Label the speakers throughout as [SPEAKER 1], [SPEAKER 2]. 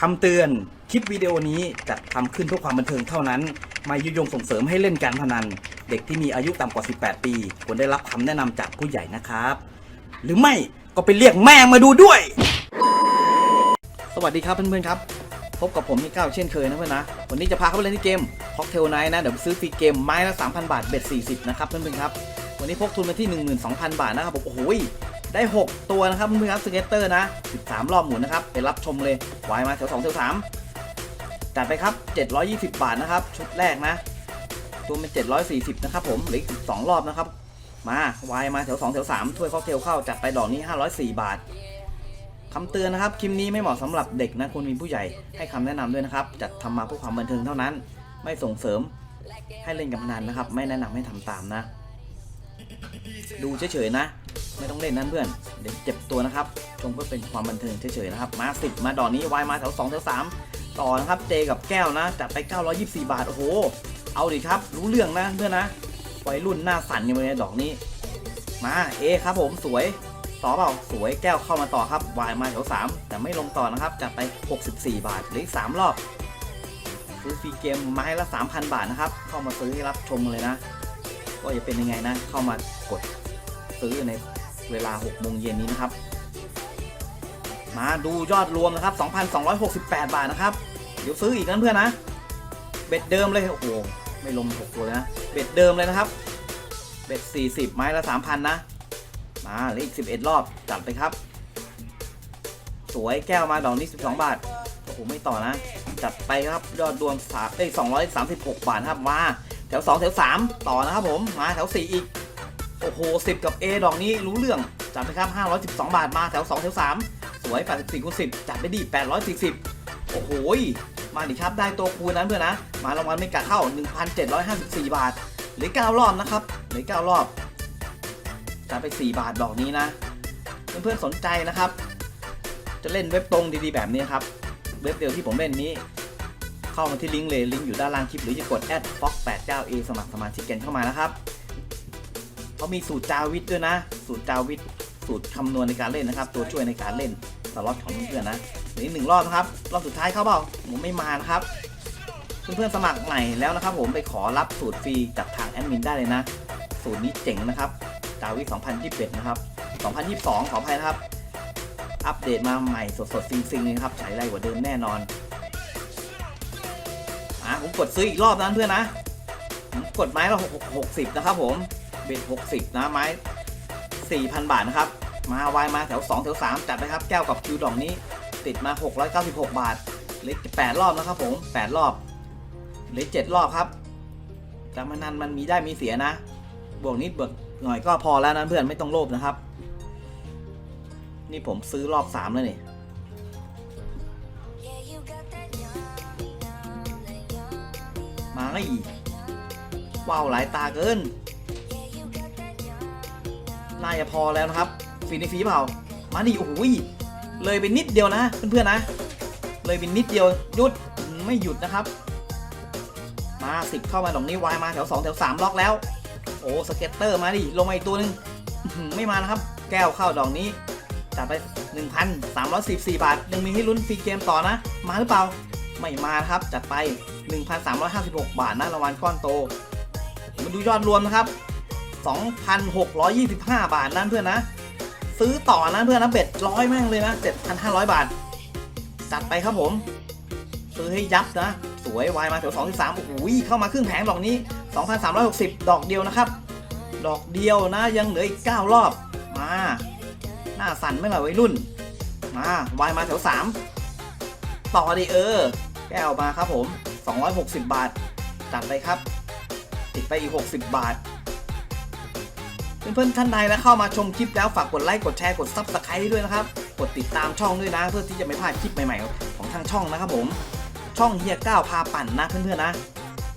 [SPEAKER 1] คำเตือน คลิปวิดีโอนี้จัดทำขึ้นเพื่อความบันเทิงเท่านั้น ไม่ยุยงส่งเสริมให้เล่นการพนัน เด็กที่มีอายุต่ำกว่า 18 ปีควรได้รับคำแนะนำจากผู้ใหญ่นะครับ หรือไม่ก็ไปเรียกแม่งมาดูด้วย สวัสดีครับเพื่อนๆครับ พบกับผมที่ก้าเช่นเคยนะเพื่อนนะ วันนี้จะพาเข้าไปเล่นที่เกม Cocktail Night นะ เดี๋ยวซื้อฟรีเกมไม้ละ3,000 บาทเบ็ด40 นะครับเพื่อนๆครับ วันนี้พกทุนมาที่ 12,000 บาทนะครับผมโอ้โหย ได้ 6 ตัวนะครับเพื่อครับสเก็ตเตอร์นะ 13 รอบหมุนนะครับ ไปรับชมเลยวายมาแถว2แถว3จัดไปครับ 720 บาทนะครับ ชุดแรกนะ ตัวเป็น 740 นะครับผมเหลืออีก12รอบนะครับ มาวายมาแถว2แถว3ถ้วยค็อกเทลเข้าจัดไปดอกนี้ 504 บาทคำเตือนนะครับ คลิปนี้ไม่เหมาะสำหรับเด็กนะควรมีผู้ใหญ่ให้คำแนะนำด้วยนะครับ จัดทำมาเพื่อความบันเทิงเท่านั้น ไม่ส่งเสริมให้เล่นกับพนันนะครับ ไม่แนะนำให้ทำตามนะ ดูเฉยๆนะ ไม่ต้องเล่นนั้นเพื่อน เดี๋ยวเจ็บตัวนะครับ ชมเพื่อเป็นความบันเทิงเฉยๆนะครับ มาสิมาดอกนี้วายมาแถว2แถว3ต่อนะครับ เจกับแก้วนะ จัดไป 924 บาท โอ้โห เอาดิครับ รู้เรื่องนะเพื่อนนะวัยรุ่นหน้าสั่นกันเลยดอกนี้ มาเอครับผมสวยต่อเปล่าสวยแก้วเข้ามาต่อครับวายมาแถว3แต่ไม่ลงต่อนะครับ จัดไป 64 บาทเหลืออีก3รอบซื้อฟรีเกมไม้ละ 3,000 บาทนะครับ เข้ามาซื้อให้รับชมเลยนะว่าจะเป็นยังไงนะ เข้ามากดซื้อใน เวลา6โมงเย็นนี้นะครับ มาดูยอดรวมนะครับ 2,268 บาทนะครับ เดี๋ยวซื้ออีกนั้นเพื่อนนะ เบ็ดเดิมเลยโอ้โหไม่ลง6ตัวเลยนะ เบ็ดเดิมเลยนะครับ เบ็ด 40 ไม้ละ 3,000 นะ มาเหลืออีก 11 รอบจัดไปครับ สวยแก้วมาดอกนี้ 12 บาทโอ้โหไม่ต่อนะ จัดไปครับยอดรวมสามเอ้ย236 บาทครับมาแถว 2 แถว 3 ต่อนะครับผมมาแถว 4 อีก โอ้โห10กับ A ดอกนี้รู้เรื่องจัดไปครับ 512 บาทมาแถว2แถว3สวย 84คูณ10 จัดไปดี 840 โอ้โหมาดิครับได้ตัวคูณนั้นเพื่อนนะ มารางวัลไม่กะเข้า 1,754 บาทเหลือ9รอบนะครับเหลือ9รอบจ่ายไป 4 บาทดอกนี้นะ เพื่อนๆสนใจนะครับ จะเล่นเว็บตรงดีๆแบบนี้ครับเว็บเดียวที่ผมเล่นนี้เข้ามาที่ลิงก์เลยลิงก์อยู่ด้านล่างคลิปหรือจะกด a d fox 8 9 a สมัครสมาชิกกันเข้ามานะครับ เขามีสูตรจาวิทด้วยนะ สูตรจาวิทสูตรคำนวณในการเล่นนะครับ ตัวช่วยในการเล่นสล็อตของเพื่อนนะเหลืออีกหนึ่งรอบนะครับ รอบสุดท้ายเข้าเปล่าผมไม่มานะครับเพื่อนๆสมัครใหม่แล้วนะครับ ผมไปขอรับสูตรฟรีจากทางแอดมินได้เลยนะ สูตรนี้เจ๋งนะครับจาวิ2021 นะครับ 2022 ขออภัยนะครับ อัปเดตมาใหม่สดๆซิงๆเลยนะครับใช้ไรกว่าเดิมแน่นอนอะผมกดซื้ออีกรอบนะเพื่อนนะผมกดไม้ละ60นะครับผม เบ็ด60นะไม้4,000บาทนะครับ มาไวายมาแถว2แถว3จัดไปครับแก้วกับคิวดองนี้ติดมา 696 บาทเหลือ8รอบนะครับผม8รอบเหลือ7รอบครับการพนันมันมีได้มีเสียนะ บวกนิดบวกหน่อยก็พอแล้วนะเพื่อนไม่ต้องโลภนะครับ นี่ผมซื้อรอบสามแล้วนี่มาไอ้ว้าวหลายตาเกิน น่าจะพอแล้วนะครับฟีในฟีเปล่า มาดิโอ้โหเลยไปนิดเดียวนะเพื่อนๆนะ เลยไปนิดเดียวหยุดไม่หยุดนะครับ มาสิบเข้ามาตรงนี้วายมาแถวสองแถวสามล็อกแล้ว โอ้สเก็ตเตอร์มาดิลงมาอีกตัวหนึงไม่มานะครับ แก้วเข้าดอกนี้จัดไป 1,314บาท ยังมีให้ลุ้นฟรีเกมต่อนะ มาหรือเปล่า ไม่มาครับจัดไป 1,356 บาทนะรางวัลก้อนโต มาดูยอดรวมนะครับ 2,625 บาทนั่นเพื่อนนะ ซื้อต่อนะเพื่อนนะเบ็ดร้อยแม่งเลยนะ 7,500 บาท จัดไปครับผม ซื้อให้ยับนะ สวยวายมาแถว2 3โอ้โหเข้ามาครึ่งแผงดอกนี้ 2,360 ดอกเดียวนะครับ ดอกเดียวนะยังเหลืออีก 9 รอบ มา หน้าสั่นไม่หล่ะวัยรุ่น มาวายมาแถว3ต่อดิเออ แก้วมาครับผม 260 บาท จัดไปครับติดไปอีก 60 บาท เพื่อนๆท่านใดแล้วเข้ามาชมคลิปแล้วฝากกดไลค์กดแชร์กดซับสไครต์ด้วยนะครับ กดติดตามช่องด้วยนะ เพื่อที่จะไม่พลาดคลิปใหม่ๆ ของทางช่องนะครับผม ช่องเฮียก้าวพาปั่นนะเพื่อนๆนะ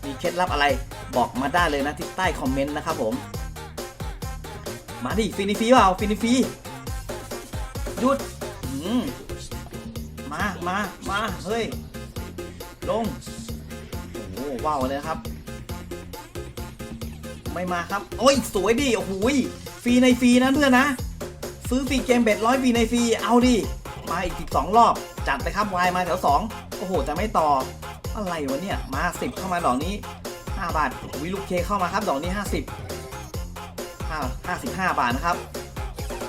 [SPEAKER 1] มีเคล็ดลับอะไรบอกมาได้เลยนะที่ใต้คอมเมนต์นะครับผม มาดิฟินิฟีเปล่าฟินิฟีหยุดมมามามาเฮ้ยลงโอ้ว้าวเลยครับ ไม่มาครับ โอ้ย สวยดิ โอ้โหฟรีในฟรีนะเพื่อนนะ ซื้อฟรีเกมเบ็ดร้อยฟรีในฟรี เอาดิ มาอีก12รอบ จัดไปครับวายมาแถวสองโอ้โห จะไม่ต่อ อะไรวะเนี่ย มาสิบเข้ามาดอกนี้ห้าบาทวิลูกเคเข้ามาครับดอกนี้ห้าสิบห้าห้าสิบห้าบาทนะครับ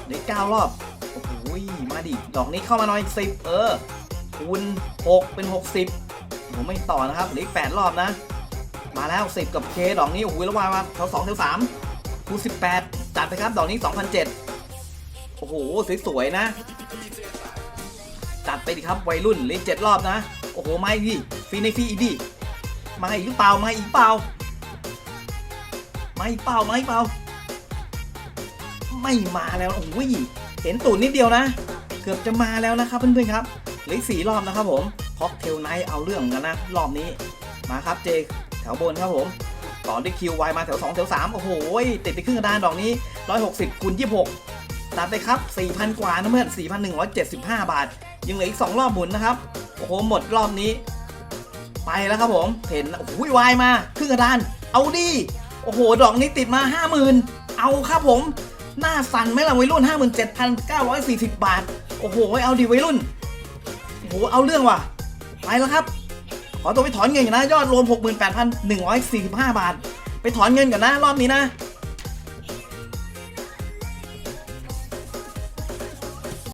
[SPEAKER 1] เหลือเก้ารอบ โอ้โห มาดิ ดอกนี้เข้ามาหน่อยสิบเออคูณหกเป็นหกสิบผมไม่ต่อนะครับเหลืออีกแปดรอบนะ มาแล้วสิบกับเคดอกนี้โอ้โหแล้ววายมาแถวสองแถวสามคูณสิบแปดจัดไปครับดอกนี้สองพันเจ็ดโอ้โหสวยๆนะ จัดไปดิครับวัยรุ่นเล่นเจ็ดรอบนะ โอ้โหมาอีกดิฟรีในฟรีอีกดิมาอีกหรือเปล่ามาอีกเปล่ามาอีกเปล่ามาอีกเปล่า ไม่มาแล้วโอ้ยเห็นตูดนิดเดียวนะ เกือบจะมาแล้วนะครับเพื่อนๆครับเหลือสี่รอบนะครับผมค็อกเทลไนท์เอาเรื่องกันนะ รอบนี้มาครับเจ แถวบนครับผมต่อด้วยคิวไวมาแถว2แถว3โอ้โหติดไปครึ่งกระดานดอกนี้ 160คูณ26ตัดไปครับ 4,000 กว่านะเพื่อน4,175 บาท ยังเหลืออีก 2 รอบหมุนนะครับ โอ้โห หมดรอบนี้ ไปแล้วครับผมเห็นโอ้โหวายมาครึ่งกระดาน เอาดิโอ้โห ดอกนี้ติดมา 50,000 เอาครับผม หน้าสั่นไหมล่ะวัยรุ่น 57,940 บาท โอ้โห เอาดิวัยรุ่นโอ้โหเอาเรื่องว่ะไปแล้วครับ ขอตัวไปถอนเงินก่อนนะยอดรวม 68,145 บาท ไปถอนเงินก่อนนะรอบนี้นะ